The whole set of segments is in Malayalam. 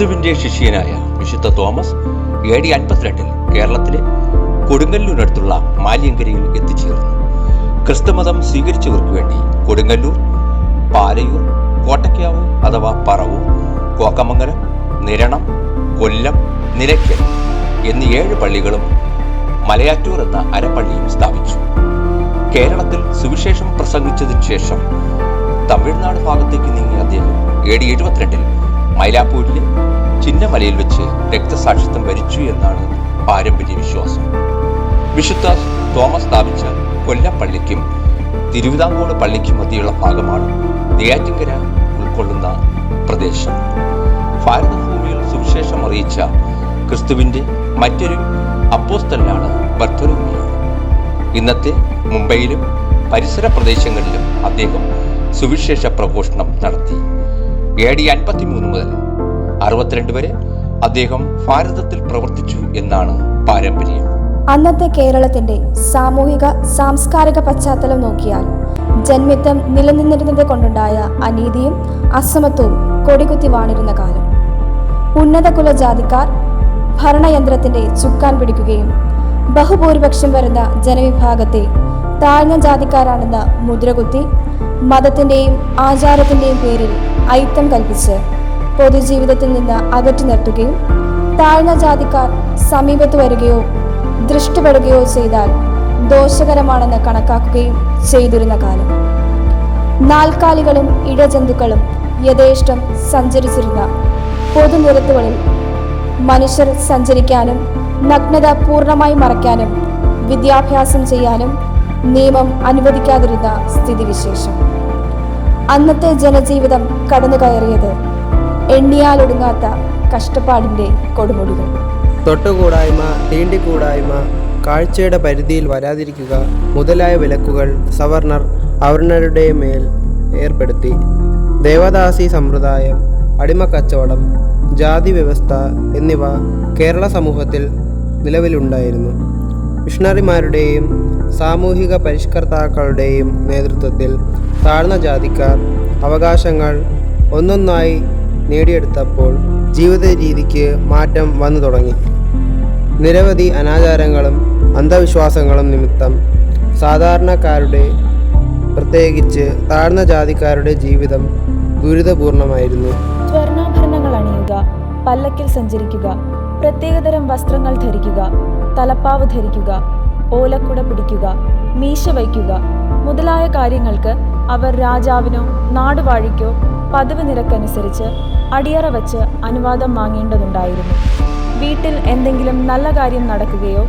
ക്രിസ്തുവിന്റെ ശിഷ്യനായ വിശുദ്ധ തോമസ് എ ഡി അൻപത്തിരണ്ടിൽ കേരളത്തിലെ കൊടുങ്ങല്ലൂരിനടുത്തുള്ള മാലിയങ്കരയിൽ എത്തിച്ചേർന്നു. ക്രിസ്തുമതം സ്വീകരിച്ചവർക്ക് വേണ്ടി കൊടുങ്ങല്ലൂർ പാലയൂർ കോട്ടയ്ക്കാവ് അഥവാ പറവൂർ കോക്കമംഗലം നിരണം കൊല്ലം നിലയ്ക്കൽ എന്നീ ഏഴ് പള്ളികളും മലയാറ്റൂർ എന്ന അരപ്പള്ളിയും സ്ഥാപിച്ചു. കേരളത്തിൽ സുവിശേഷം പ്രസംഗിച്ചതിന് ശേഷം തമിഴ്നാട് ഭാഗത്തേക്ക് നീങ്ങിയ അദ്ദേഹം എ ഡി എഴുപത്തിരണ്ടിൽ മൈലാപ്പൂരിലെ ചിന്നമലയിൽ വെച്ച് രക്തസാക്ഷിത്വം വരിച്ചു എന്നാണ് പാരമ്പര്യ വിശ്വാസം. വിശുദ്ധ തോമസ് സ്ഥാപിച്ച കൊല്ലപ്പള്ളിക്കും തിരുവിതാംകൂട് പള്ളിക്കും മധ്യയുള്ള ഭാഗമാണ് നെയ്യാറ്റിങ്കര ഉൾക്കൊള്ളുന്ന പ്രദേശം. ഭാരതഭൂമിയിൽ സുവിശേഷം അറിയിച്ച ക്രിസ്തുവിന്റെ മറ്റൊരു അപ്പോസ്തലനാണ് ഭർത്തരൂമി ഇന്നത്തെ മുംബൈയിലും പരിസര പ്രദേശങ്ങളിലും അദ്ദേഹം സുവിശേഷ പ്രഘോഷണം നടത്തി. എ ഡി അൻപത്തിമൂന്ന് മുതൽ അറുപത്തിരണ്ട് വരെ അദ്ദേഹം ഭാരതത്തിൽ പ്രവർത്തിച്ചു എന്നാണ് പാരമ്പര്യം. അന്നത്തെ കേരളത്തിന്റെ സാമൂഹിക സാംസ്കാരിക പശ്ചാത്തലം നോക്കിയാൽ ജന്മിത്തം നിലനിന്നിരുന്നത് കൊണ്ടുണ്ടായ അനീതിയും അസമത്വവും കൊടികുത്തി വാണിരുന്ന കാലം. ഉന്നത കുലജാതിക്കാർ ഭരണയന്ത്രത്തിന്റെ ചുക്കാൻ പിടിക്കുകയും ബഹുഭൂരിപക്ഷം വരുന്ന ജനവിഭാഗത്തെ താഴ്ന്ന ജാതിക്കാരാണെന്ന മുദ്രകുത്തി മതത്തിന്റെയും ആചാരത്തിന്റെയും പേരിൽ ഐത്തം കൽപ്പിച്ച് പൊതുജീവിതത്തിൽ നിന്ന് അകറ്റി നിർത്തുകയും താഴ്ന്ന ജാതിക്കാർ സമീപത്ത് വരികയോ ദൃഷ്ടിപ്പെടുകയോ ചെയ്താൽ ദോഷകരമാണെന്ന് കണക്കാക്കുകയും ചെയ്തിരുന്ന കാലം. നാൽക്കാലികളും ഇഴജന്തുക്കളും യഥേഷ്ടം സഞ്ചരിച്ചിരുന്ന പൊതുനിരത്തുകളിൽ മനുഷ്യർ സഞ്ചരിക്കാനും നഗ്നത പൂർണമായി മറയ്ക്കാനും വിദ്യാഭ്യാസം ചെയ്യാനും നിയമം അനുവദിക്കാതിരുന്ന സ്ഥിതിവിശേഷം. അന്നത്തെ ജനജീവിതം കടന്നു കയറിയത് എണ്ണിയാലൊടുങ്ങാത്ത കഷ്ടപ്പാടിന്റെ കൊടുമുടികൾ. തൊട്ടുകൂടായ്മ തീണ്ടിക്കൂടായ്മ കാഴ്ചയുടെ പരിധിയിൽ വരാതിരിക്കുക മുതലായ വിലക്കുകൾ സവർണർ അവർണരുടെ മേൽ ഏർപ്പെടുത്തി. ദേവദാസി സമ്പ്രദായം അടിമക്കച്ചവടം ജാതി വ്യവസ്ഥ എന്നിവ കേരള സമൂഹത്തിൽ നിലവിലുണ്ടായിരുന്നു. മിഷണറിമാരുടെയും സാമൂഹിക പരിഷ്കർത്താക്കളുടെയും നേതൃത്വത്തിൽ താഴ്ന്ന ജാതിക്കാർ അവകാശങ്ങൾ ഒന്നൊന്നായി നേടിയെടുത്തപ്പോൾ ജീവിത രീതിക്ക് മാറ്റം വന്നു തുടങ്ങി. നിരവധി അനാചാരങ്ങളും അന്ധവിശ്വാസങ്ങളും നിമിത്തം സാധാരണക്കാരുടെ പ്രത്യേകിച്ച് താഴ്ന്ന ജാതിക്കാരുടെ ജീവിതം ദുരിതപൂർണമായിരുന്നു. സ്വർണാഭരണങ്ങൾ അണിയുക പല്ലക്കിൽ സഞ്ചരിക്കുക പ്രത്യേകതരം വസ്ത്രങ്ങൾ ധരിക്കുക തലപ്പാവ് ധരിക്കുക ഓലക്കുട പിടിക്കുക മീശ വയ്ക്കുക മുതലായ കാര്യങ്ങൾക്ക് അവർ രാജാവിനോ നാടുവാഴിക്കോ പതിവ് നിരക്കനുസരിച്ച് അടിയറ വച്ച് അനുവാദം വാങ്ങേണ്ടതുണ്ടായിരുന്നു. വീട്ടിൽ എന്തെങ്കിലും നല്ല കാര്യം നടക്കുകയോ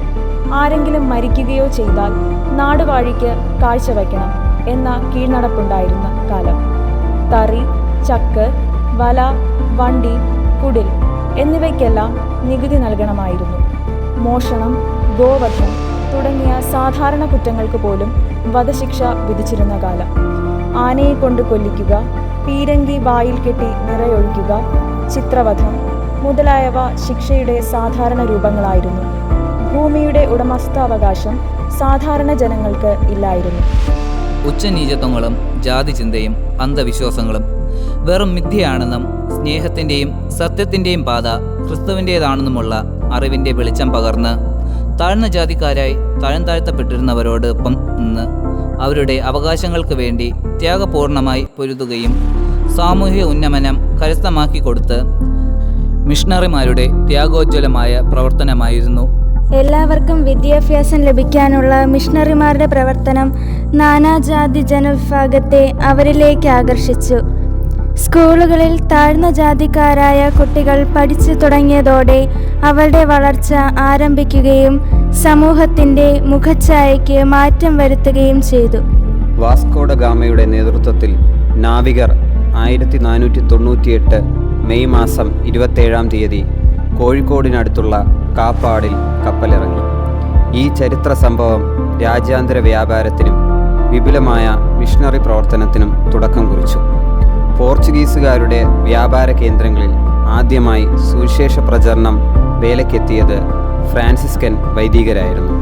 ആരെങ്കിലും മരിക്കുകയോ ചെയ്താൽ നാടുവാഴിക്ക് കാഴ്ചവെക്കണം എന്ന കീഴ്നടപ്പുണ്ടായിരുന്ന കാലം. തറി ചക്ക് വല വണ്ടി കുടിൽ എന്നിവയ്ക്കെല്ലാം നികുതി നൽകണമായിരുന്നു. മോഷണം ഗോവധം തുടങ്ങിയ സാധാരണ കുറ്റങ്ങൾക്ക് പോലും വധശിക്ഷ വിധിച്ചിരുന്ന കാലം. ആനയെ കൊണ്ട് കൊല്ലിക്കുക പീരങ്കി വായിൽ കെട്ടി നിറയൊഴിക്കുക ചിത്രവധം മുതലായവ ശിക്ഷയുടെ സാധാരണ രൂപങ്ങളായിരുന്നു. ഭൂമിയുടെ ഉടമസ്ഥാവകാശം സാധാരണ ജനങ്ങൾക്ക് ഇല്ലായിരുന്നു. ഉച്ചനീചത്വങ്ങളും ജാതിചിന്തയും അന്ധവിശ്വാസങ്ങളും വെറും മിഥ്യയാണെന്നും സ്നേഹത്തിന്റെയും സത്യത്തിന്റെയും പാത ക്രിസ്തുവിന്റേതാണെന്നുമുള്ള അറിവിന്റെ വെളിച്ചം പകർന്ന് താഴ്ന്ന ജാതിക്കാരായി താഴ്ന്താഴ്ത്തപ്പെട്ടിരുന്നവരോടൊപ്പം നിന്ന് അവരുടെ അവകാശങ്ങൾക്ക് വേണ്ടി ത്യാഗപൂർണമായി പൊരുതുകയും സാമൂഹിക ഉന്നമനം കരസ്ഥമാക്കി കൊടുത്ത് മിഷണറിമാരുടെ ത്യാഗോജ്വലമായ പ്രവർത്തനമായിരുന്നു. എല്ലാവർക്കും വിദ്യാഭ്യാസം ലഭിക്കാനുള്ള മിഷണറിമാരുടെ പ്രവർത്തനം നാനാജാതി ജനവിഭാഗത്തെ അവരിലേക്ക് ആകർഷിച്ചു. സ്കൂളുകളിൽ താഴ്ന്ന ജാതിക്കാരായ കുട്ടികൾ പഠിച്ചു തുടങ്ങിയതോടെ അവരുടെ വളർച്ച ആരംഭിക്കുകയും സമൂഹത്തിന്റെ മുഖച്ഛായയ്ക്ക് മാറ്റം വരുത്തുകയും ചെയ്തു. വാസ്കോഡ ഗാമയുടെ നേതൃത്വത്തിൽ നാവികർ ആയിരത്തി നാനൂറ്റി തൊണ്ണൂറ്റിയെട്ട് മെയ് മാസം ഇരുപത്തേഴാം തീയതി കോഴിക്കോടിനടുത്തുള്ള കാപ്പാടിൽ കപ്പലിറങ്ങി. ഈ ചരിത്ര സംഭവം രാജ്യാന്തര വ്യാപാരത്തിനും വിപുലമായ മിഷണറി പ്രവർത്തനത്തിനും തുടക്കം കുറിച്ചു. പോർച്ചുഗീസുകാരുടെ വ്യാപാര കേന്ദ്രങ്ങളിൽ ആദ്യമായി സുവിശേഷ പ്രചരണം വേലക്കെത്തിയത് ഫ്രാൻസിസ്കൻ വൈദികരായിരുന്നു.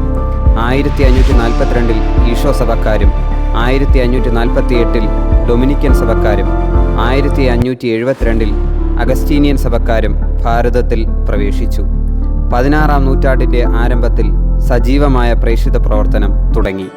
ആയിരത്തി അഞ്ഞൂറ്റി നാൽപ്പത്തിരണ്ടിൽ ഈശോ സഭക്കാരും ആയിരത്തി അഞ്ഞൂറ്റി നാൽപ്പത്തി എട്ടിൽ ഡൊമിനിക്കൻ സഭക്കാരും ആയിരത്തി അഞ്ഞൂറ്റി എഴുപത്തിരണ്ടിൽ അഗസ്റ്റീനിയൻ സഭക്കാരും ഭാരതത്തിൽ പ്രവേശിച്ചു. പതിനാറാം നൂറ്റാണ്ടിന്റെ ആരംഭത്തിൽ സജീവമായ പ്രേക്ഷിത പ്രവർത്തനം തുടങ്ങി.